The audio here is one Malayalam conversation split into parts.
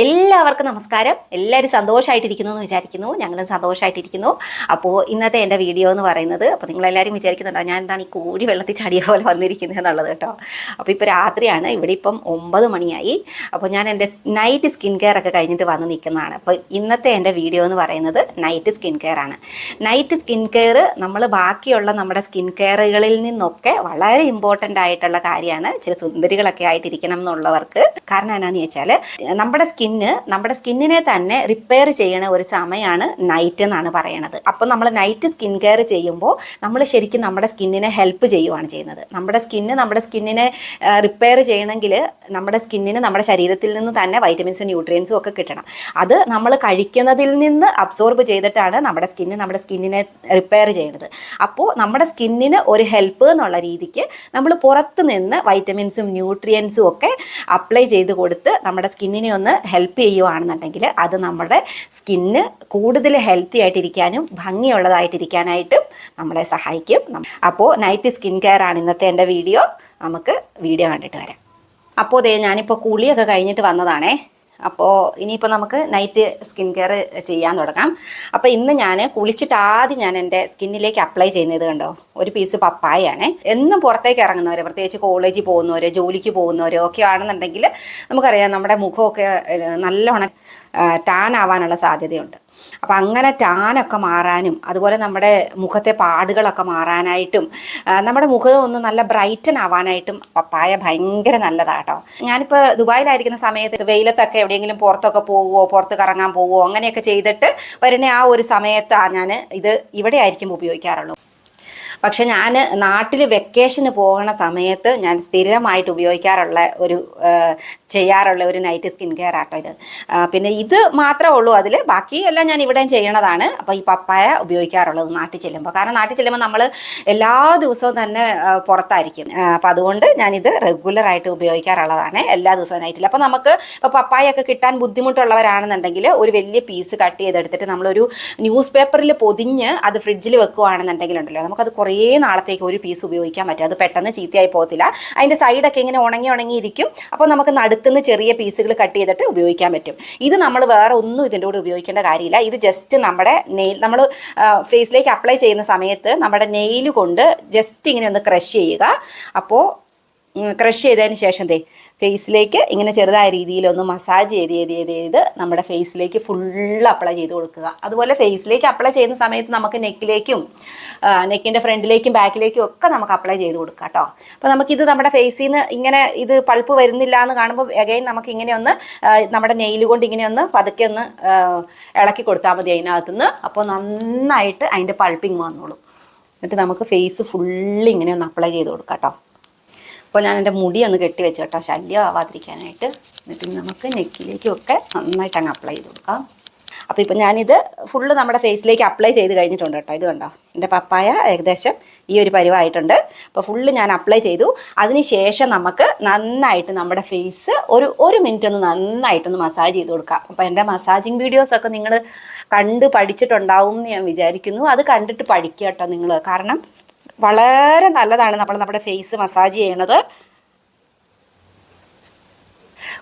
എല്ലാവർക്കും നമസ്കാരം. എല്ലാവരും സന്തോഷമായിട്ടിരിക്കുന്നു എന്ന് വിചാരിക്കുന്നു. ഞങ്ങളും സന്തോഷമായിട്ടിരിക്കുന്നു അപ്പോൾ ഇന്നത്തെ എന്റെ വീഡിയോ എന്ന് പറയുന്നത് അപ്പോൾ നിങ്ങളെല്ലാവരും വിചാരിക്കുന്നുണ്ടോ ഞാൻ എന്താണ് ഈ കൂടി വെള്ളത്തിൽ ചടിയ പോലെ വന്നിരിക്കുന്നത് എന്നുള്ളത് കേട്ടോ. അപ്പോൾ ഇപ്പോൾ രാത്രിയാണ്. ഇവിടെ ഇപ്പം ഒമ്പത് മണിയായി. അപ്പോൾ ഞാൻ എന്റെ നൈറ്റ് സ്കിൻ കെയർ ഒക്കെ കഴിഞ്ഞിട്ട് വന്ന് നിൽക്കുന്നതാണ്. അപ്പോൾ ഇന്നത്തെ എന്റെ വീഡിയോ എന്ന് പറയുന്നത് നൈറ്റ് സ്കിൻ കെയർ ആണ്. നൈറ്റ് സ്കിൻ കെയർ നമ്മൾ ബാക്കിയുള്ള നമ്മുടെ സ്കിൻ കെയറുകളിൽ നിന്നൊക്കെ വളരെ ഇമ്പോർട്ടന്റ് ആയിട്ടുള്ള കാര്യമാണ്. ചില സുന്ദരികളൊക്കെ ആയിട്ടിരിക്കണം എന്നുള്ളവർക്ക്. കാരണം എന്നാന്ന് വെച്ചാൽ നമ്മുടെ സ്കിന്ന് നമ്മുടെ സ്കിന്നിനെ തന്നെ റിപ്പയർ ചെയ്യണ ഒരു സമയമാണ് നൈറ്റ് എന്നാണ് പറയണത്. അപ്പം നമ്മൾ നൈറ്റ് സ്കിൻ കെയർ ചെയ്യുമ്പോൾ നമ്മൾ ശരിക്കും നമ്മുടെ സ്കിന്നിനെ ഹെൽപ്പ് ചെയ്യുവാണ് ചെയ്യുന്നത്. നമ്മുടെ സ്കിന്ന് നമ്മുടെ സ്കിന്നിനെ റിപ്പയർ ചെയ്യണമെങ്കിൽ നമ്മുടെ സ്കിന്നിന് നമ്മുടെ ശരീരത്തിൽ നിന്ന് തന്നെ വൈറ്റമിൻസും ന്യൂട്രിയൻസും ഒക്കെ കിട്ടണം. അത് നമ്മൾ കഴിക്കുന്നതിൽ നിന്ന് അബ്സോർബ് ചെയ്തിട്ടാണ് നമ്മുടെ സ്കിന്ന് നമ്മുടെ സ്കിന്നിനെ റിപ്പയർ ചെയ്യണത്. അപ്പോൾ നമ്മുടെ സ്കിന്നിന് ഒരു ഹെൽപ്പ് എന്നുള്ള രീതിക്ക് നമ്മൾ പുറത്ത് നിന്ന് വൈറ്റമിൻസും ന്യൂട്രിയൻസും ഒക്കെ അപ്ലൈ ചെയ്ത് കൊടുത്ത് നമ്മുടെ സ്കിന്നിനെ ഒന്ന് ഹെൽപ്പ് ചെയ്യുവാണെന്നുണ്ടെങ്കിൽ അത് നമ്മുടെ സ്കിന്ന് കൂടുതൽ ഹെൽത്തി ആയിട്ടിരിക്കാനും ഭംഗിയുള്ളതായിട്ടിരിക്കാനായിട്ടും നമ്മളെ സഹായിക്കും. അപ്പോൾ നൈറ്റ് സ്കിൻ കെയർ ആണ് ഇന്നത്തെ എന്റെ വീഡിയോ നമുക്ക് വീഡിയോ കണ്ടിട്ട് വരാം. അപ്പോൾ ദേ ഞാനിപ്പോൾ കുളിയൊക്കെ കഴിഞ്ഞിട്ട് വന്നതാണേ. അപ്പോൾ ഇനിയിപ്പോൾ നമുക്ക് നൈറ്റ് സ്കിൻ കെയർ ചെയ്യാൻ തുടങ്ങാം. അപ്പോൾ ഇന്ന് ഞാൻ കുളിച്ചിട്ട് ആദ്യം ഞാൻ എന്റെ സ്കിന്നിലേക്ക് അപ്ലൈ ചെയ്യുന്നത് കണ്ടോ? ഒരു പീസ് പപ്പായാണ് എന്നും പുറത്തേക്ക് ഇറങ്ങുന്നവർ പ്രത്യേകിച്ച് കോളേജിൽ പോകുന്നവർ ജോലിക്ക് പോകുന്നവരോ ഒക്കെ ആണെന്നുണ്ടെങ്കിൽ നമുക്കറിയാം നമ്മുടെ മുഖമൊക്കെ നല്ലോണം ടാൻ ആവാനുള്ള സാധ്യതയുണ്ട്. അപ്പം അങ്ങനെ ടാനൊക്കെ മാറാനും അതുപോലെ നമ്മുടെ മുഖത്തെ പാടുകളൊക്കെ മാറാനായിട്ടും നമ്മുടെ മുഖം ഒന്ന് നല്ല ബ്രൈറ്റൻ ആവാനായിട്ടും പപ്പായ ഭയങ്കര നല്ലതാട്ടോ. ഞാനിപ്പോൾ ദുബായിലായിരിക്കുന്ന സമയത്ത് വെയിലത്തൊക്കെ എവിടെയെങ്കിലും പുറത്തൊക്കെ പോവുമോ പുറത്ത് കറങ്ങാൻ പോവുമോ അങ്ങനെയൊക്കെ ചെയ്തിട്ട് വരുന്ന ആ ഒരു സമയത്താണ് ഞാൻ ഇത് ഇവിടെ ആയിരിക്കും ഉപയോഗിക്കാറുള്ളൂ. പക്ഷെ ഞാൻ നാട്ടിൽ വെക്കേഷന് പോകുന്ന സമയത്ത് ഞാൻ സ്ഥിരമായിട്ട് ഉപയോഗിക്കാറുള്ള ഒരു ചെയ്യാറുള്ള ഒരു നൈറ്റ് സ്കിൻ കെയർ ആട്ടോ ഇത്. പിന്നെ ഇത് മാത്രമേ ഉള്ളൂ അതിൽ ബാക്കി എല്ലാം ഞാൻ ഇവിടെയും ചെയ്യണതാണ്. അപ്പോൾ ഈ പപ്പായ ഉപയോഗിക്കാറുള്ളത് നാട്ടിൽ ചെല്ലുമ്പോൾ കാരണം നാട്ടിൽ ചെല്ലുമ്പോൾ നമ്മൾ എല്ലാ ദിവസവും തന്നെ പുറത്തായിരിക്കും. അപ്പം അതുകൊണ്ട് ഞാനിത് റെഗുലറായിട്ട് ഉപയോഗിക്കാറുള്ളതാണ് എല്ലാ ദിവസവും നൈറ്റിൽ അപ്പോൾ നമുക്ക് ഇപ്പോൾ പപ്പായൊക്കെ കിട്ടാൻ ബുദ്ധിമുട്ടുള്ളവരാണെന്നുണ്ടെങ്കിൽ ഒരു വലിയ പീസ് കട്ട് ചെയ്തെടുത്തിട്ട് നമ്മളൊരു ന്യൂസ് പേപ്പറിൽ പൊതിഞ്ഞ് അത് ഫ്രിഡ്ജിൽ വെക്കുകയാണെന്നുണ്ടെങ്കിൽ ഉണ്ടല്ലോ നമുക്കത് കുറേ നാളത്തേക്ക് ഒരു പീസ് ഉപയോഗിക്കാൻ പറ്റും അത് പെട്ടെന്ന് ചീത്തയായി പോകത്തില്ല. അതിന്റെ സൈഡൊക്കെ ഇങ്ങനെ ഉണങ്ങി ഉണങ്ങിയിരിക്കും അപ്പോൾ നമുക്ക് നടുക്കുന്ന് ചെറിയ പീസുകൾ കട്ട് ചെയ്തിട്ട് ഉപയോഗിക്കാൻ പറ്റും. ഇത് നമ്മൾ വേറെ ഒന്നും ഇതിന്റെ കൂടെ ഉപയോഗിക്കേണ്ട കാര്യമില്ല. ഇത് ജസ്റ്റ് നമ്മുടെ നെയിൽ നമ്മൾ ഫേസിലേക്ക് അപ്ലൈ ചെയ്യുന്ന സമയത്ത് നമ്മുടെ നെയിൽ കൊണ്ട് ജസ്റ്റ് ഇങ്ങനെ ഒന്ന് ക്രഷ് ചെയ്യുക. അപ്പോൾ ക്രഷ് ചെയ്തതിന് ശേഷം ദേ ഫേസിലേക്ക് ഇങ്ങനെ ചെറുതായ രീതിയിൽ ഒന്ന് മസാജ് ചെയ്ത് ചെയ്ത് ചെയ്ത് ചെയ്ത് നമ്മുടെ ഫേസിലേക്ക് ഫുള്ള് അപ്ലൈ ചെയ്ത് കൊടുക്കുക. അതുപോലെ ഫേസിലേക്ക് അപ്ലൈ ചെയ്യുന്ന സമയത്ത് നമുക്ക് നെക്കിലേക്കും നെക്കിന്റെ ഫ്രണ്ടിലേക്കും ബാക്കിലേക്കും ഒക്കെ നമുക്ക് അപ്ലൈ ചെയ്ത് കൊടുക്കാം കേട്ടോ അപ്പോൾ നമുക്കിത് നമ്മുടെ ഫേസിൽ നിന്ന് ഇങ്ങനെ ഇത് പൾപ്പ് വരുന്നില്ല എന്ന് കാണുമ്പോൾ അഗൈൻ നമുക്ക് ഇങ്ങനെ ഒന്ന് നമ്മുടെ നെയിൽ കൊണ്ട് ഇങ്ങനെ ഒന്ന് പതുക്കെ ഒന്ന് ഇളക്കി കൊടുത്താൽ മതി അതിനകത്തുനിന്ന്. അപ്പോൾ നന്നായിട്ട് അതിന്റെ പൾപ്പിങ് വന്നോളും. എന്നിട്ട് നമുക്ക് ഫേസ് ഫുള്ള് ഇങ്ങനെ ഒന്ന് അപ്ലൈ ചെയ്ത് കൊടുക്കാം കേട്ടോ അപ്പോൾ ഞാൻ എന്റെ മുടി ഒന്ന് കെട്ടി വെച്ച് കേട്ടോ ശല്യം ആവാതിരിക്കാനായിട്ട് എന്നിട്ട് നമുക്ക് നെക്കിലേക്കും ഒക്കെ നന്നായിട്ട് അങ്ങ് അപ്ലൈ ചെയ്ത് കൊടുക്കാം. അപ്പോൾ ഇപ്പം ഞാനിത് ഫുള്ള് നമ്മുടെ ഫേസിലേക്ക് അപ്ലൈ ചെയ്ത് കഴിഞ്ഞിട്ടുണ്ട് കേട്ടോ. ഇത് കണ്ടോ? എന്റെ പപ്പായ ഏകദേശം ഈ ഒരു പരിവായിട്ടുണ്ട്. അപ്പോൾ ഫുള്ള് ഞാൻ അപ്ലൈ ചെയ്തു. അതിന് ശേഷം നമുക്ക് നന്നായിട്ട് നമ്മുടെ ഫേസ് ഒരു ഒരു മിനിറ്റ് ഒന്ന് നന്നായിട്ടൊന്ന് മസാജ് ചെയ്ത് കൊടുക്കാം. അപ്പോൾ എന്റെ മസാജിങ് വീഡിയോസൊക്കെ നിങ്ങൾ കണ്ട് പഠിച്ചിട്ടുണ്ടാവും എന്ന് ഞാൻ വിചാരിക്കുന്നു. അത് കണ്ടിട്ട് പഠിക്കുക കേട്ടോ നിങ്ങൾ കാരണം വളരെ നല്ലതാണ് നമ്മൾ നമ്മുടെ ഫേസ് മസാജ് ചെയ്യണത്.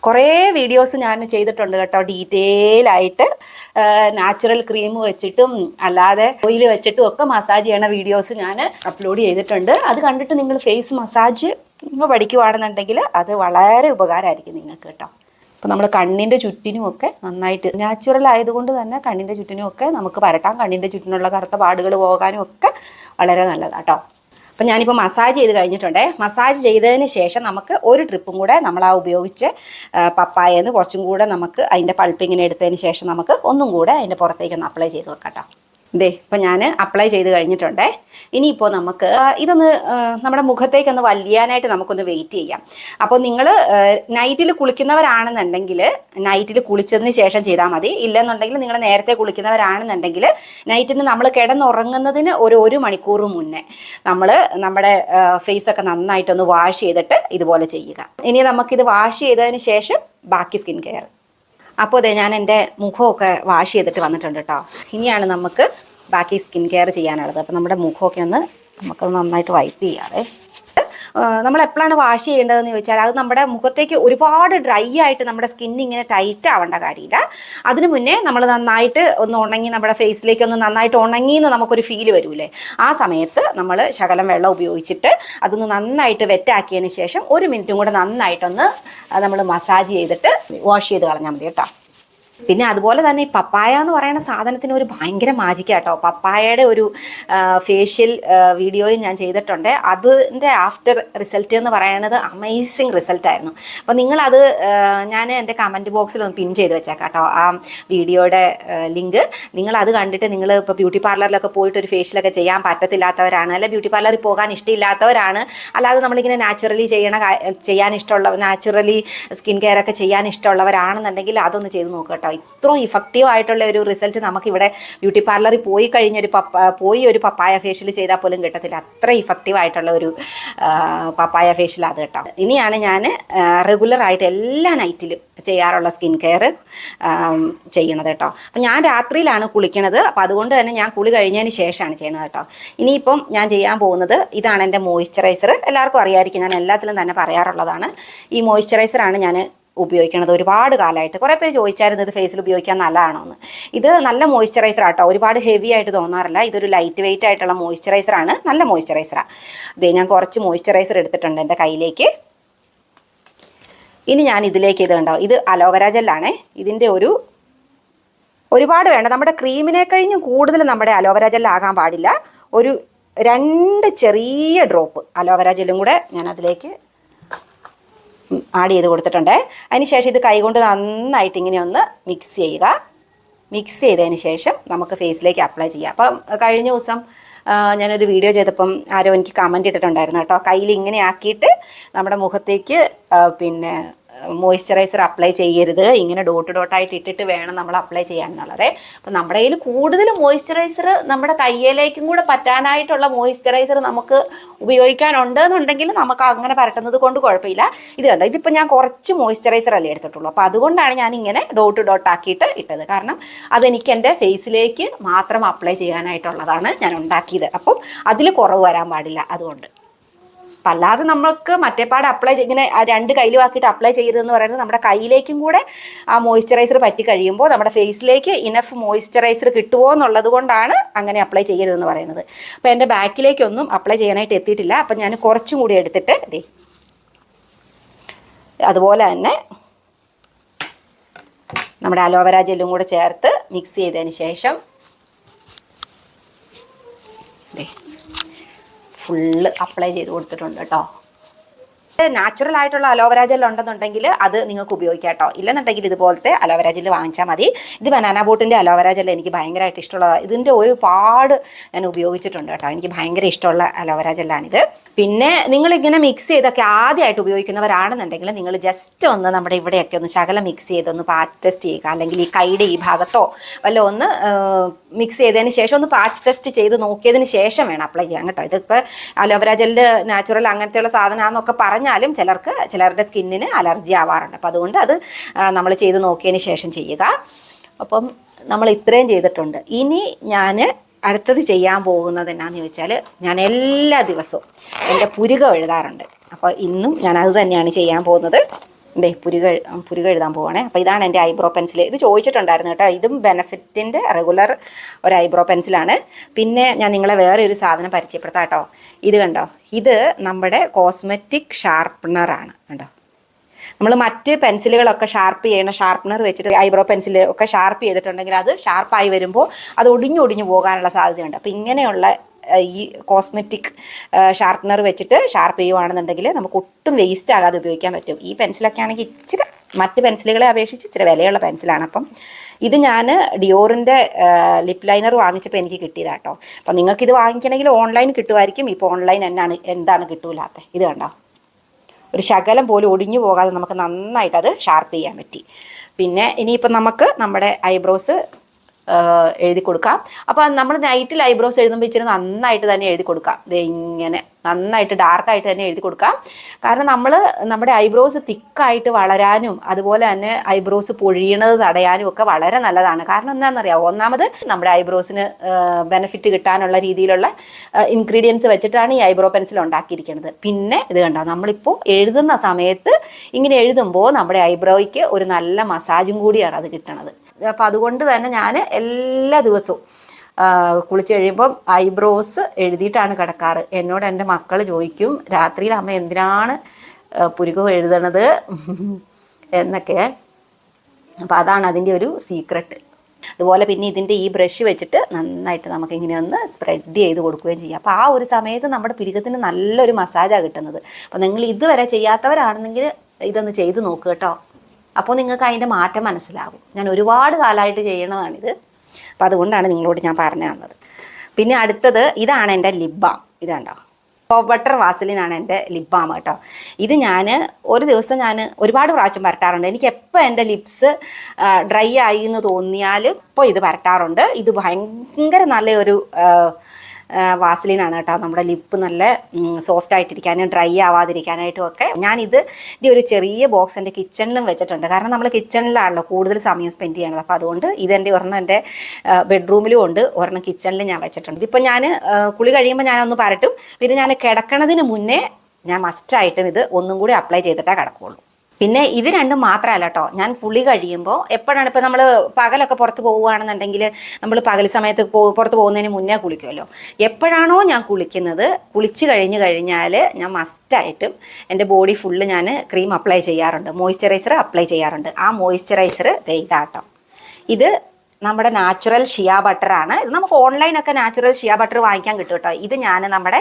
കുറേ വീഡിയോസ് ഞാൻ ചെയ്തിട്ടുണ്ട് കേട്ടോ ഡീറ്റെയിൽ ആയിട്ട്. നാച്ചുറൽ ക്രീം വെച്ചിട്ടും അല്ലാതെ ഓയിൽ വെച്ചിട്ടും ഒക്കെ മസാജ് ചെയ്യണ വീഡിയോസ് ഞാൻ അപ്ലോഡ് ചെയ്തിട്ടുണ്ട്. അത് കണ്ടിട്ട് നിങ്ങൾ ഫേസ് മസാജ് പഠിക്കുവാണെന്നുണ്ടെങ്കിൽ അത് വളരെ ഉപകാരമായിരിക്കും നിങ്ങൾക്ക് കേട്ടോ. അപ്പോൾ നമ്മൾ കണ്ണിന്റെ ചുറ്റിനും ഒക്കെ നന്നായിട്ട് നാച്ചുറൽ ആയതുകൊണ്ട് തന്നെ കണ്ണിന്റെ ചുറ്റിനും ഒക്കെ നമുക്ക് പരട്ടാം കണ്ണിന്റെ ചുറ്റിനുള്ള കറുത്ത പാടുകൾ പോകാനും ഒക്കെ വളരെ നല്ലതാണ് കേട്ടോ അപ്പം ഞാനിപ്പോൾ മസാജ് ചെയ്ത് കഴിഞ്ഞിട്ടുണ്ട്. മസാജ് ചെയ്തതിന് ശേഷം നമുക്ക് ഒരു ട്രിപ്പും കൂടെ നമ്മൾ ആ ഉപയോഗിച്ച് പപ്പായെന്ന് കുറച്ചും കൂടെ നമുക്ക് അതിന്റെ പൾപ്പിങ്ങനെ എടുത്തതിന് ശേഷം നമുക്ക് ഒന്നും കൂടെ അതിന്റെ പുറത്തേക്ക് ഒന്ന് അപ്ലൈ ചെയ്ത് വെക്കാം കേട്ടോ ദേ ഇപ്പം ഞാൻ അപ്ലൈ ചെയ്ത് കഴിഞ്ഞിട്ടുണ്ട്. ഇനിയിപ്പോൾ നമുക്ക് ഇതൊന്ന് നമ്മുടെ മുഖത്തേക്കൊന്ന് വലിയാനായിട്ട് നമുക്കൊന്ന് വെയിറ്റ് ചെയ്യാം. അപ്പോൾ നിങ്ങൾ നൈറ്റിൽ കുളിക്കുന്നവരാണെന്നുണ്ടെങ്കിൽ നൈറ്റിൽ കുളിച്ചതിന് ശേഷം ചെയ്താൽ മതി. ഇല്ലെന്നുണ്ടെങ്കിൽ നിങ്ങൾ നേരത്തെ കുളിക്കുന്നവരാണെന്നുണ്ടെങ്കിൽ നൈറ്റിന് നമ്മൾ കിടന്നുറങ്ങുന്നതിന് ഒരു ഒരു മണിക്കൂർ മുന്നേ നമ്മൾ നമ്മുടെ ഫേസൊക്കെ നന്നായിട്ടൊന്ന് വാഷ് ചെയ്തിട്ട് ഇതുപോലെ ചെയ്യുക. ഇനി നമുക്കിത് വാഷ് ചെയ്തതിന് ശേഷം ബാക്കി സ്കിൻ കെയർ അപ്പോൾ അതെ ഞാൻ എന്റെ മുഖമൊക്കെ വാഷ് ചെയ്തിട്ട് വന്നിട്ടുണ്ട് കേട്ടോ ഇനിയാണ് നമുക്ക് ബാക്കി സ്കിൻ കെയർ ചെയ്യാനുള്ളത്. അപ്പോൾ നമ്മുടെ മുഖമൊക്കെ ഒന്ന് നമുക്കത് നന്നായിട്ട് വൈപ്പ് ചെയ്യാതെ നമ്മൾ എപ്പോഴാണ് വാഷ് ചെയ്യേണ്ടതെന്ന് ചോദിച്ചാൽ അത് നമ്മുടെ മുഖത്തേക്ക് ഒരുപാട് ഡ്രൈ ആയിട്ട് നമ്മുടെ സ്കിൻ ഇങ്ങനെ ടൈറ്റ് ആവേണ്ട കാര്യമില്ല. അതിന് മുന്നേ നമ്മൾ നന്നായിട്ട് ഒന്ന് ഉണങ്ങി നമ്മുടെ ഫേസിലേക്ക് ഒന്ന് നന്നായിട്ട് ഉണങ്ങി എന്ന് നമുക്കൊരു ഫീൽ വരൂലേ ആ സമയത്ത് നമ്മൾ ശകലം വെള്ളം ഉപയോഗിച്ചിട്ട് അതൊന്ന് നന്നായിട്ട് വെറ്റാക്കിയതിന് ശേഷം ഒരു മിനിറ്റും കൂടെ നന്നായിട്ടൊന്ന് നമ്മൾ മസാജ് ചെയ്തിട്ട് വാഷ് ചെയ്ത് കളഞ്ഞാൽ മതി കേട്ടോ. പിന്നെ അതുപോലെ തന്നെ ഈ പപ്പായ എന്ന് പറയുന്ന സാധനത്തിന് ഒരു ഭയങ്കര മാജിക്ക കേട്ടോ പപ്പായയുടെ ഒരു ഫേഷ്യൽ വീഡിയോയും ഞാൻ ചെയ്തിട്ടുണ്ട്. അതിന്റെ ആഫ്റ്റർ റിസൾട്ട് എന്ന് പറയുന്നത് അമേസിങ് റിസൾട്ടായിരുന്നു അപ്പോൾ നിങ്ങളത് ഞാൻ എന്റെ കമന്റ് ബോക്സിൽ ഒന്ന് പിൻ ചെയ്ത് വെച്ചേക്കാം കേട്ടോ ആ വീഡിയോയുടെ ലിങ്ക് നിങ്ങൾ അത് കണ്ടിട്ട് നിങ്ങൾ ഇപ്പോൾ ബ്യൂട്ടി പാർലറിലൊക്കെ പോയിട്ട് ഒരു ഫേഷ്യലൊക്കെ ചെയ്യാൻ പറ്റത്തില്ലാത്തവരാണ് അല്ലെ? ബ്യൂട്ടി പാർലറിൽ പോകാൻ ഇഷ്ടമില്ലാത്തവരാണ് അല്ലാതെ നമ്മളിങ്ങനെ നാച്ചുറലി ചെയ്യണ ചെയ്യാൻ ഇഷ്ടമുള്ള നാച്ചുറലി സ്കിൻ കെയർ ഒക്കെ ചെയ്യാൻ ഇഷ്ടമുള്ളവരാണെന്നുണ്ടെങ്കിൽ അതൊന്ന് ചെയ്ത് കേട്ടോ. ഇത്രയും ഇഫക്റ്റീവ് ആയിട്ടുള്ള ഒരു റിസൾട്ട് നമുക്കിവിടെ ബ്യൂട്ടി പാർലറിൽ പോയി കഴിഞ്ഞൊരു പപ്പ പോയി ഒരു പപ്പായ ഫേഷ്യൽ ചെയ്താൽ പോലും കിട്ടത്തില്ല. അത്ര ഇഫക്റ്റീവ് ആയിട്ടുള്ള ഒരു പപ്പായ ഫേഷ്യൽ അത് കേട്ടോ. ഇനിയാണ് ഞാൻ റെഗുലർ ആയിട്ട് എല്ലാ നൈറ്റിലും ചെയ്യാറുള്ള സ്കിൻ കെയർ ചെയ്യണത് കേട്ടോ. അപ്പം ഞാൻ രാത്രിയിലാണ് കുളിക്കണത്. അപ്പം അതുകൊണ്ട് തന്നെ ഞാൻ കുളി കഴിഞ്ഞതിന് ശേഷമാണ് ചെയ്യണത് കേട്ടോ. ഇനിയിപ്പം ഞാൻ ചെയ്യാൻ പോകുന്നത് ഇതാണ് എന്റെ മോയ്സ്ചറൈസർ എല്ലാവർക്കും അറിയാമായിരിക്കും ഞാൻ എല്ലാത്തിലും തന്നെ പറയാറുള്ളതാണ്. ഈ മോയ്സ്ചറൈസറാണ് ഞാൻ ഉപയോഗിക്കണത് ഒരുപാട് കാലമായിട്ട് കുറേ പേര് ചോദിച്ചായിരുന്നു ഇത് ഫേസിൽ ഉപയോഗിക്കാൻ നല്ലതാണോ എന്ന് ഇത് നല്ല മോയ്സ്ചറൈസർ ആട്ടോ. ഒരുപാട് ഹെവി ആയിട്ട് തോന്നാറില്ല. ഇതൊരു ലൈറ്റ് വെയിറ്റ് ആയിട്ടുള്ള മോയ്സ്ചറൈസറാണ് നല്ല മോയ്സ്ചറൈസറാണ് ഇതേ ഞാൻ കുറച്ച് മോയ്സ്ചറൈസർ എടുത്തിട്ടുണ്ട് എന്റെ കയ്യിലേക്ക്. ഇനി ഞാൻ ഇതിലേക്ക് ഇത് ഉണ്ടാവും ഇത് അലോവെര ജെല്ലാണേ ഇതിന്റെ ഒരു ഒരുപാട് വേണ്ട. നമ്മുടെ ക്രീമിനെ കഴിഞ്ഞും കൂടുതൽ നമ്മുടെ അലോവെര ജെല്ലാകാൻ പാടില്ല. ഒരു രണ്ട് ചെറിയ ഡ്രോപ്പ് അലോവെര ജെല്ലും കൂടെ ഞാൻ അതിലേക്ക് ആഡ് ചെയ്ത് കൊടുത്തിട്ടുണ്ട്. അതിനുശേഷം ഇത് കൈകൊണ്ട് നന്നായിട്ട് ഇങ്ങനെ ഒന്ന് മിക്സ് ചെയ്യുക. മിക്സ് ചെയ്തതിന് ശേഷം നമുക്ക് ഫേസിലേക്ക് അപ്ലൈ ചെയ്യാം. അപ്പം കഴിഞ്ഞ ദിവസം ഞാനൊരു വീഡിയോ ചെയ്തപ്പം ആരോ എനിക്ക് കമന്റ് ഇട്ടിട്ടുണ്ടായിരുന്നു കേട്ടോ. കയ്യിൽ ഇങ്ങനെ ആക്കിയിട്ട് നമ്മുടെ മുഖത്തേക്ക് പിന്നെ മോയ്സ്ചറൈസർ അപ്ലൈ ചെയ്യരുത്. ഇങ്ങനെ ഡോട്ട് ഡോട്ടായിട്ട് ഇട്ടിട്ട് വേണം നമ്മൾ അപ്ലൈ ചെയ്യാൻ എന്നുള്ളത് അപ്പം നമ്മുടെ കയ്യിൽ കൂടുതൽ മോയ്സ്ചറൈസർ നമ്മുടെ കയ്യിലേക്കും കൂടെ പറ്റാനായിട്ടുള്ള മോയ്സ്ചറൈസർ നമുക്ക് ഉപയോഗിക്കാനുണ്ട് എന്നുണ്ടെങ്കിൽ നമുക്ക് അങ്ങനെ പരട്ടുന്നത് കൊണ്ട് കുഴപ്പമില്ല. ഇത് കണ്ടോ? ഇതിപ്പോൾ ഞാൻ കുറച്ച് മോയ്സ്ചറൈസർ അല്ലേ എടുത്തിട്ടുള്ളൂ. അപ്പോൾ അതുകൊണ്ടാണ് ഞാൻ ഇങ്ങനെ ഡോട്ട് ഡോട്ട് ആക്കിയിട്ട് ഇട്ടത്. കാരണം അതെനിക്ക് എന്റെ ഫേസിലേക്ക് മാത്രം അപ്ലൈ ചെയ്യാനായിട്ടുള്ളതാണ് ഞാൻ ഉണ്ടാക്കിയത്. അപ്പം അതിൽ കുറവ് വരാൻ പാടില്ല അതുകൊണ്ട്. അപ്പം അല്ലാതെ നമുക്ക് മറ്റേപ്പാട് അപ്ലൈ ഇങ്ങനെ ആ രണ്ട് കയ്യിൽ ആക്കിയിട്ട് അപ്ലൈ ചെയ്യരുതെന്ന് പറയുന്നത് നമ്മുടെ കയ്യിലേക്കും കൂടെ ആ മോയ്സ്ചറൈസർ പറ്റി കഴിയുമ്പോൾ നമ്മുടെ ഫേസിലേക്ക് ഇനഫ് മോയ്സ്ചറൈസർ കിട്ടുമോ എന്നുള്ളത് കൊണ്ടാണ് അങ്ങനെ അപ്ലൈ ചെയ്യരുതെന്ന് പറയുന്നത്. അപ്പോൾ എന്റെ ബാക്കിലേക്കൊന്നും അപ്ലൈ ചെയ്യാനായിട്ട് എത്തിയിട്ടില്ല. അപ്പം ഞാൻ കുറച്ചും കൂടി എടുത്തിട്ട് ദേ അതുപോലെ തന്നെ നമ്മുടെ അലോവര ജെല്ലും കൂടെ ചേർത്ത് മിക്സ് ചെയ്തതിന് ശേഷം ദേ ഫുള്ള് അപ്ലൈ ചെയ്ത് കൊടുത്തിട്ടുണ്ട് കേട്ടോ നാച്ചുറൽ ആയിട്ടുള്ള അലോവേര ജെൽ ഉണ്ടെന്നുണ്ടെങ്കിൽ അത് നിങ്ങൾക്ക് ഉപയോഗിക്കാം കേട്ടോ ഇല്ലെന്നുണ്ടെങ്കിൽ ഇതുപോലത്തെ അലോവേര ജെൽ വാങ്ങിച്ചാൽ മതി. ഇത് ബനാന ബോട്ടിന്റെ അലോവേര ജെൽ എനിക്ക് ഭയങ്കരമായിട്ട് ഇഷ്ടമുള്ളതാണ് ഇതിന്റെ ഒരുപാട് ഞാൻ ഉപയോഗിച്ചിട്ടുണ്ട് കേട്ടോ എനിക്ക് ഭയങ്കര ഇഷ്ടമുള്ള അലോവരാ ജെല്ലാണിത് പിന്നെ നിങ്ങളിങ്ങനെ മിക്സ് ചെയ്തൊക്കെ ആദ്യമായിട്ട് ഉപയോഗിക്കുന്നവരാണെന്നുണ്ടെങ്കിൽ നിങ്ങൾ ജസ്റ്റ് ഒന്ന് നമ്മുടെ ഇവിടെയൊക്കെ ഒന്ന് ശകലം മിക്സ് ചെയ്തൊന്ന് പാച്ച് ടെസ്റ്റ് ചെയ്യുക. അല്ലെങ്കിൽ ഈ കൈയുടെ ഈ ഭാഗത്തോ വല്ല ഒന്ന് മിക്സ് ചെയ്തതിന് ശേഷം ഒന്ന് പാച്ച് ടെസ്റ്റ് ചെയ്ത് നോക്കിയതിന് ശേഷം വേണം അപ്ലൈ ചെയ്യാൻ കേട്ടോ ഇതൊക്കെ അലോവേര ജെല്ല് നാച്ചുറൽ അങ്ങനത്തെയുള്ള സാധനമാണെന്നൊക്കെ പറഞ്ഞാലും ചിലർക്ക് ചിലരുടെ സ്കിന്നിന് അലർജി ആവാറുണ്ട്. അപ്പം അതുകൊണ്ട് അത് നമ്മൾ ചെയ്ത് നോക്കിയതിന് ശേഷം ചെയ്യുക. അപ്പം നമ്മൾ ഇത്രയും ചെയ്തിട്ടുണ്ട്. ഇനി ഞാൻ അടുത്തത് ചെയ്യാൻ പോകുന്നത് എന്നാന്ന് ചോദിച്ചാൽ ഞാൻ എല്ലാ ദിവസവും എന്റെ പുരുക എഴുതാറുണ്ട്. അപ്പോൾ ഇന്നും ഞാൻ അത് തന്നെയാണ് ചെയ്യാൻ പോകുന്നത്. ദേ പുരികൾ പുരുക എഴുതാൻ പോവാണേ. അപ്പോൾ ഇതാണ് എന്റെ ഐബ്രോ പെൻസിൽ ഇത് ചോദിച്ചിട്ടുണ്ടായിരുന്നു കേട്ടോ. ഇതും ബെനഫിറ്റിന്റെ റെഗുലർ ഒരു ഐബ്രോ പെൻസിലാണ്. പിന്നെ ഞാൻ നിങ്ങളെ വേറെ ഒരു സാധനം പരിചയപ്പെടുത്താം കേട്ടോ. ഇത് കണ്ടോ? ഇത് നമ്മുടെ കോസ്മെറ്റിക് ഷാർപ്പണറാണ് കണ്ടോ? നമ്മൾ മറ്റ് പെൻസിലുകളൊക്കെ ഷാർപ്പ് ചെയ്യണ ഷാർപ്പനർ വെച്ചിട്ട് ഐബ്രോ പെൻസിൽ ഒക്കെ ഷാർപ്പ് ചെയ്തിട്ടുണ്ടെങ്കിൽ അത് ഷാർപ്പായി വരുമ്പോൾ അത് ഒടിഞ്ഞു ഒടിഞ്ഞു പോകാനുള്ള സാധ്യതയുണ്ട്. അപ്പോൾ ഇങ്ങനെയുള്ള ഈ കോസ്മെറ്റിക് ഷാർപ്പനർ വെച്ചിട്ട് ഷാർപ്പ് ചെയ്യുവാണെന്നുണ്ടെങ്കിൽ നമുക്ക് ഒട്ടും വേസ്റ്റ് ആകാതെ ഉപയോഗിക്കാൻ പറ്റും. ഈ പെൻസിലൊക്കെ ആണെങ്കിൽ ഇച്ചിരി മറ്റ് പെൻസിലുകളെ അപേക്ഷിച്ച് ഇച്ചിരി വിലയുള്ള പെൻസിലാണ് അപ്പം ഇത് ഞാൻ ഡിയോറിന്റെ ലിപ് ലൈനർ വാങ്ങിച്ചപ്പോൾ എനിക്ക് കിട്ടിയതാട്ടോ അപ്പം നിങ്ങൾക്ക് ഇത് വാങ്ങിക്കണമെങ്കിൽ ഓൺലൈൻ കിട്ടുമായിരിക്കും. ഇപ്പോൾ ഓൺലൈൻ എന്നാണ് എന്താണ് കിട്ടൂലാത്ത ഇത് കണ്ടോ? ഒരു ശകലം പോലും ഒടിഞ്ഞു പോകാതെ നമുക്ക് നന്നായിട്ട് അത് ഷാർപ്പ് ചെയ്യാൻ പറ്റി. പിന്നെ ഇനിയിപ്പം നമുക്ക് നമ്മുടെ ഐബ്രോസ് എഴുതി കൊടുക്കാം. അപ്പോൾ നമ്മൾ നൈറ്റിൽ ഐബ്രോസ് എഴുതുമ്പോൾ ഇച്ചിരി നന്നായിട്ട് തന്നെ എഴുതി കൊടുക്കാം. ദേ ഇങ്ങനെ നന്നായിട്ട് ഡാർക്കായിട്ട് തന്നെ എഴുതി കൊടുക്കാം. കാരണം നമ്മൾ നമ്മുടെ ഐബ്രോസ് തിക്കായിട്ട് വളരാനും അതുപോലെ തന്നെ ഐബ്രോസ് പൊഴിയണത് തടയാനും ഒക്കെ വളരെ നല്ലതാണ്. കാരണം എന്താണെന്നറിയാമോ ഒന്നാമത് നമ്മുടെ ഐബ്രോസിന് ബെനിഫിറ്റ് കിട്ടാനുള്ള രീതിയിലുള്ള ഇൻഗ്രീഡിയൻസ് വെച്ചിട്ടാണ് ഈ ഐബ്രോ പെൻസിൽ ഉണ്ടാക്കിയിരിക്കുന്നത് പിന്നെ ഇത് കണ്ടോ? നമ്മളിപ്പോൾ എഴുതുന്ന സമയത്ത് ഇങ്ങനെ എഴുതുമ്പോൾ നമ്മുടെ ഐബ്രോയ്ക്ക് ഒരു നല്ല മസാജും കൂടിയാണ് അത് കിട്ടണത്. അപ്പോൾ അതുകൊണ്ട് തന്നെ ഞാൻ എല്ലാ ദിവസവും കുളിച്ച് കഴിയുമ്പം ഐബ്രോസ് എഴുതിയിട്ടാണ് കിടക്കാറ്. എന്നോട് എന്റെ മക്കൾ ചോദിക്കും രാത്രിയിൽ അമ്മ എന്തിനാണ് പുരുകം എഴുതണത്? എന്നൊക്കെ. അപ്പം അതാണ് അതിന്റെ ഒരു സീക്രട്ട് അതുപോലെ പിന്നെ ഇതിന്റെ ഈ ബ്രഷ് വെച്ചിട്ട് നന്നായിട്ട് നമുക്ക് ഇങ്ങനെ ഒന്ന് സ്പ്രെഡ് ചെയ്ത് കൊടുക്കുകയും ചെയ്യാം. അപ്പോൾ ആ ഒരു സമയത്ത് നമ്മുടെ പിരികത്തിന് നല്ലൊരു മസാജാണ് കിട്ടുന്നത്. അപ്പോൾ നിങ്ങൾ ഇതുവരെ ചെയ്യാത്തവരാണെന്നെങ്കിൽ ഇതൊന്ന് ചെയ്ത് നോക്കുക കേട്ടോ. അപ്പോൾ നിങ്ങൾക്ക് അതിന്റെ മാറ്റം മനസ്സിലാകും. ഞാൻ ഒരുപാട് കാലമായിട്ട് ചെയ്യണതാണിത്. അപ്പോൾ അതുകൊണ്ടാണ് നിങ്ങളോട് ഞാൻ പറഞ്ഞു തന്നത്. പിന്നെ അടുത്തത് ഇതാണ് എന്റെ ലിബാം ഇതാണ്ടോ ബട്ടർ വാസലിനാണ് എന്റെ ലിബാം കേട്ടോ. ഇത് ഞാൻ ഒരു ദിവസം ഞാൻ ഒരുപാട് പ്രാവശ്യം പരട്ടാറുണ്ട് എനിക്ക് എപ്പോൾ എന്റെ ലിപ്സ് ഡ്രൈ ആയി എന്ന് തോന്നിയാലും ഇപ്പോൾ ഇത് പരട്ടാറുണ്ട് ഇത് ഭയങ്കര നല്ലൊരു വാസലിനാണ് കേട്ടോ. നമ്മുടെ ലിപ്പ് നല്ല സോഫ്റ്റ് ആയിട്ടിരിക്കാനും ഡ്രൈ ആവാതിരിക്കാനായിട്ടും ഒക്കെ. ഞാനിത് ഒരു ചെറിയ ബോക്സ് എന്റെ കിച്ചണിലും വെച്ചിട്ടുണ്ട്. കാരണം നമ്മൾ കിച്ചണിലാണല്ലോ കൂടുതൽ സമയം സ്പെൻഡ് ചെയ്യണത്. അപ്പോൾ അതുകൊണ്ട് ഇതെന്റെ ഒരെണ്ണം എന്റെ ബെഡ്റൂമിലും ഉണ്ട്. ഒരെണ്ണം കിച്ചണിലും ഞാൻ വെച്ചിട്ടുണ്ട്. ഇതിപ്പോൾ ഞാൻ കുളി കഴിയുമ്പോൾ ഞാനൊന്ന് പരട്ടും. പിന്നെ ഞാൻ കിടക്കണതിന് മുന്നേ ഞാൻ മസ്റ്റായിട്ടും ഇത് ഒന്നും കൂടി അപ്ലൈ ചെയ്തിട്ടേ കിടക്കുകയുള്ളൂ പിന്നെ ഇത് രണ്ടും മാത്രമല്ല കേട്ടോ ഞാൻ കുളി കഴിയുമ്പോൾ എപ്പോഴാണ് ഇപ്പോൾ നമ്മൾ പകലൊക്കെ പുറത്ത് പോവുകയാണെന്നുണ്ടെങ്കിൽ നമ്മൾ പകൽ സമയത്ത് പുറത്ത് പോകുന്നതിന് മുന്നേ കുളിക്കുമല്ലോ. എപ്പോഴാണോ ഞാൻ കുളിക്കുന്നത് കുളിച്ച് കഴിഞ്ഞ് കഴിഞ്ഞാൽ ഞാൻ മസ്റ്റായിട്ടും എന്റെ ബോഡി ഫുള്ള് ഞാൻ ക്രീം അപ്ലൈ ചെയ്യാറുണ്ട്. മോയ്സ്ചറൈസർ അപ്ലൈ ചെയ്യാറുണ്ട്. ആ മോയ്സ്ചറൈസർ ഇതാട്ടോ. ഇത് നമ്മുടെ നാച്ചുറൽ ഷിയ ആണ്. ഇത് നമുക്ക് ഓൺലൈനൊക്കെ നാച്ചുറൽ ഷിയ ബട്ടർ വാങ്ങിക്കാൻ കിട്ടും കേട്ടോ. ഇത് ഞാൻ നമ്മുടെ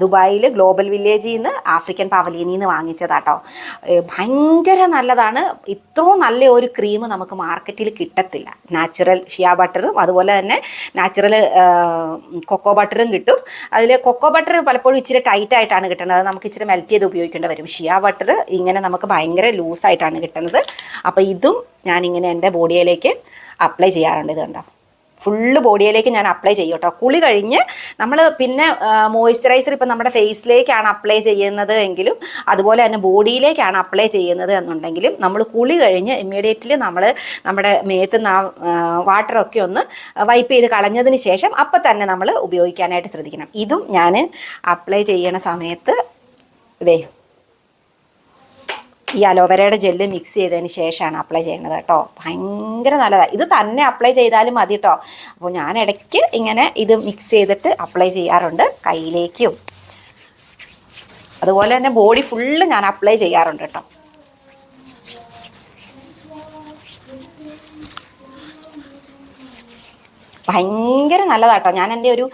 ദുബായിൽ ഗ്ലോബൽ വില്ലേജിൽ നിന്ന് ആഫ്രിക്കൻ പവലിയനിൽ നിന്ന് വാങ്ങിച്ചതാട്ടോ ഭയങ്കര നല്ലതാണ്. ഇത്രയും നല്ല ഒരു ക്രീം നമുക്ക് മാർക്കറ്റിൽ കിട്ടത്തില്ല. നാച്ചുറൽ ഷിയ ബട്ടറും അതുപോലെ തന്നെ നാച്ചുറൽ കൊക്കോ ബട്ടറും കിട്ടും. അതിൽ കൊക്കോ ബട്ടർ പലപ്പോഴും ഇച്ചിരി ടൈറ്റ് ആയിട്ടാണ് കിട്ടുന്നത്. നമുക്ക് ഇച്ചിരി മെൽറ്റ് ചെയ്ത് ഉപയോഗിക്കേണ്ടി വരും. ഷിയ ബട്ടർ ഇങ്ങനെ നമുക്ക് ഭയങ്കര ലൂസായിട്ടാണ് കിട്ടുന്നത്. അപ്പോൾ ഇതും ഞാനിങ്ങനെ എന്റെ ബോഡിയിലേക്ക് അപ്ലൈ ചെയ്യാറുണ്ട് ഇത് കണ്ടോ? ഫുള്ള് ബോഡിയിലേക്ക് ഞാൻ അപ്ലൈ ചെയ്യും കേട്ടോ. കുളി കഴിഞ്ഞ് നമ്മൾ പിന്നെ മോയ്സ്ചറൈസർ ഇപ്പം നമ്മുടെ ഫേസിലേക്കാണ് അപ്ലൈ ചെയ്യുന്നത് എങ്കിലും അതുപോലെ തന്നെ ബോഡിയിലേക്കാണ് അപ്ലൈ ചെയ്യുന്നത് എന്നുണ്ടെങ്കിലും നമ്മൾ കുളി കഴിഞ്ഞ് ഇമ്മീഡിയറ്റ്ലി നമ്മൾ നമ്മുടെ മേത്ത് ആ വാട്ടറൊക്കെ ഒന്ന് വൈപ്പ് ചെയ്ത് കളഞ്ഞതിന് ശേഷം അപ്പം തന്നെ നമ്മൾ ഉപയോഗിക്കാനായിട്ട് ശ്രദ്ധിക്കണം. ഇതും ഞാൻ അപ്ലൈ ചെയ്യണ സമയത്ത് ഇതേ ഈ അലോവേരയുടെ ജെല്ല് മിക്സ് ചെയ്തതിന് ശേഷമാണ് അപ്ലൈ ചെയ്യുന്നത് കേട്ടോ. ഭയങ്കര നല്ലതാണ് ഇത് തന്നെ അപ്ലൈ ചെയ്താലും മതി കേട്ടോ. അപ്പോൾ ഞാൻ ഇടയ്ക്ക് ഇങ്ങനെ ഇത് മിക്സ് ചെയ്തിട്ട് അപ്ലൈ ചെയ്യാറുണ്ട് കയ്യിലേക്കും. അതുപോലെ തന്നെ ബോഡി ഫുള്ള് ഞാൻ അപ്ലൈ ചെയ്യാറുണ്ട് കേട്ടോ. ഭയങ്കര നല്ലതാട്ടോ ഞാൻ എന്റെ ഒരു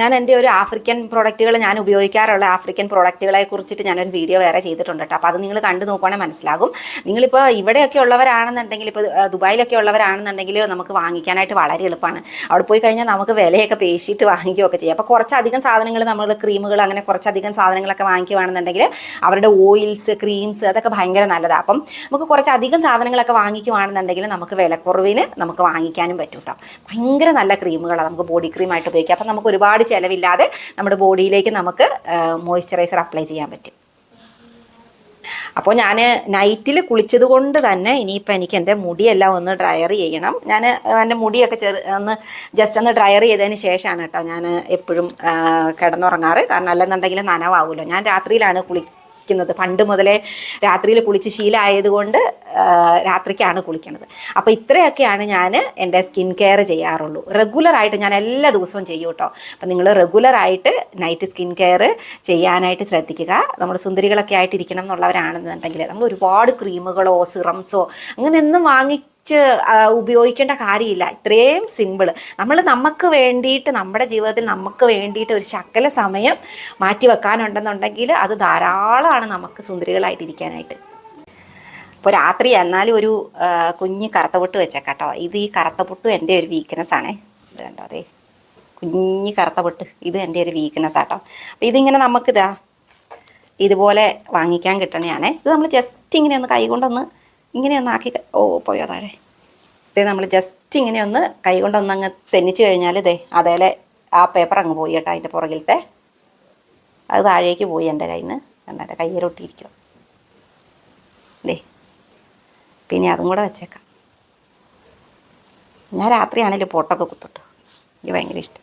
ഞാൻ എന്റെ ഒരു ആഫ്രിക്കൻ പ്രോഡക്റ്റുകൾ ഞാൻ ഉപയോഗിക്കാറുള്ള ആഫ്രിക്കൻ പ്രോഡക്റ്റുകളെ കുറിച്ചിട്ട് ഞാനൊരു വീഡിയോ വേറെ ചെയ്തിട്ടുണ്ട് കേട്ടോ. അപ്പോൾ അത് നിങ്ങൾ കണ്ടു നോക്കുവാണെങ്കിൽ മനസ്സിലാകും. നിങ്ങളിപ്പോൾ ഇവിടെയൊക്കെ ഉള്ളവരാണെന്നുണ്ടെങ്കിൽ ഇപ്പോൾ ദുബായിലൊക്കെ ഉള്ളവരാണെന്നുണ്ടെങ്കിൽ നമുക്ക് വാങ്ങിക്കാനായിട്ട് വളരെ എളുപ്പമാണ് അവിടെ പോയി കഴിഞ്ഞാൽ നമുക്ക് വിലയൊക്കെ പേശിയിട്ട് വാങ്ങിക്കുകയൊക്കെ ചെയ്യാം. അപ്പോൾ കുറച്ചധികം സാധനങ്ങൾ നമ്മൾ ക്രീമുകൾ അങ്ങനെ കുറച്ചധികം സാധനങ്ങളൊക്കെ വാങ്ങിക്കുകയാണെന്നുണ്ടെങ്കിൽ അവരുടെ ഓയിൽസ് ക്രീംസ് അതൊക്കെ ഭയങ്കര നല്ലതാണ് അപ്പം നമുക്ക് കുറച്ചധികം സാധനങ്ങളൊക്കെ വാങ്ങിക്കുവാണെന്നുണ്ടെങ്കിൽ നമുക്ക് വിലക്കുറവിന് നമുക്ക് വാങ്ങിക്കാനും പറ്റും കേട്ടോ. ഭയങ്കര നല്ല ക്രീമുകളാണ് നമുക്ക് ബോഡി ക്രീമായിട്ട് ഉപയോഗിക്കാം അപ്പം നമുക്ക് ഒരുപാട് ചിലവില്ലാതെ നമ്മുടെ ബോഡിയിലേക്ക് നമുക്ക് മോയ്സ്ചറൈസർ അപ്ലൈ ചെയ്യാൻ പറ്റും. അപ്പോൾ ഞാൻ നൈറ്റിൽ കുളിച്ചത് കൊണ്ട് തന്നെ ഇനിയിപ്പോൾ എനിക്ക് എന്റെ മുടിയെല്ലാം ഒന്ന് ഡ്രയർ ചെയ്യണം. ഞാൻ എന്റെ മുടിയൊക്കെ ചെറു ഒന്ന് ജസ്റ്റ് ഒന്ന് ഡ്രയർ ചെയ്തതിന് ശേഷമാണ് കേട്ടോ ഞാൻ എപ്പോഴും കിടന്നുറങ്ങാറ്. കാരണം അല്ലെന്നുണ്ടെങ്കിൽ നനവാകുമല്ലോ ഞാൻ രാത്രിയിലാണ് കുളിക്കുന്നത്. പണ്ട് മുതലേ രാത്രിയിൽ കുളിച്ച് ശീലമായതുകൊണ്ട് രാത്രിക്കാണ് കുളിക്കുന്നത്. അപ്പോൾ ഇത്രയൊക്കെയാണ് ഞാൻ എന്റെ സ്കിൻ കെയർ ചെയ്യാറുള്ളൂ. റെഗുലറായിട്ട് ഞാൻ എല്ലാ ദിവസവും ചെയ്യും കേട്ടോ. അപ്പം നിങ്ങൾ റെഗുലറായിട്ട് നൈറ്റ് സ്കിൻ കെയർ ചെയ്യാനായിട്ട് ശ്രദ്ധിക്കുക. നമ്മൾ സുന്ദരികളൊക്കെ ആയിട്ടിരിക്കണം എന്നുള്ളവരാണെന്നുണ്ടെങ്കിൽ നമ്മൾ ഒരുപാട് ക്രീമുകളോ സിറംസോ അങ്ങനെയൊന്നും വാങ്ങി ആ, ഉപയോഗിക്കേണ്ട കാര്യമില്ല. ഇത്രയും സിമ്പിൾ നമ്മൾ നമുക്ക് വേണ്ടിയിട്ട് നമ്മുടെ ജീവിതത്തിൽ നമുക്ക് വേണ്ടിയിട്ട് ഒരു ശക്കല സമയം മാറ്റി വെക്കാനുണ്ടെന്നുണ്ടെങ്കിൽ അത് ധാരാളമാണ് നമുക്ക് സുന്ദരികളായിട്ടിരിക്കാനായിട്ട്. ഇപ്പോൾ രാത്രി എന്നാലും ഒരു കുഞ്ഞ് കറുത്തപൊട്ട് വെച്ചേക്കാട്ടോ. ഇത് ഈ കറുത്തപൊട്ടും എന്റെ ഒരു വീക്ക്നെസ് ആണേ. ഇത് കണ്ടോ അതെ കുഞ്ഞ് കറുത്തപൊട്ട്. ഇത് എന്റെ ഒരു വീക്ക്നെസ് ആട്ടോ. അപ്പോൾ ഇതിങ്ങനെ നമുക്കിതാ ഇതുപോലെ വാങ്ങിക്കാൻ കിട്ടണയാണേ. ഇത് നമ്മൾ ജസ്റ്റ് ഇങ്ങനെ ഒന്ന് കൈകൊണ്ടൊന്ന് ഇങ്ങനെ ഒന്ന് ആക്കി ഓ പോയോ താഴെ. ഇത് നമ്മൾ ജസ്റ്റ് ഇങ്ങനെ ഒന്ന് കൈകൊണ്ടൊന്ന് അങ്ങ് തെന്നിച്ച് കഴിഞ്ഞാൽ ഇതേ അതേലെ ആ പേപ്പർ അങ്ങ് പോയി കേട്ടോ അതിന്റെ പുറകിലത്തെ. അത് താഴേക്ക് പോയി എന്റെ കയ്യിൽ നിന്ന് കണ്ട എന്റെ കയ്യിലൊട്ടിയിരിക്കും ദേ പിന്നെ അതും കൂടെ വെച്ചേക്കാം. ഞാൻ രാത്രിയാണെങ്കിൽ പൊട്ടൊക്കെ കുത്തിട്ടു. എനിക്ക് ഭയങ്കര ഇഷ്ടം.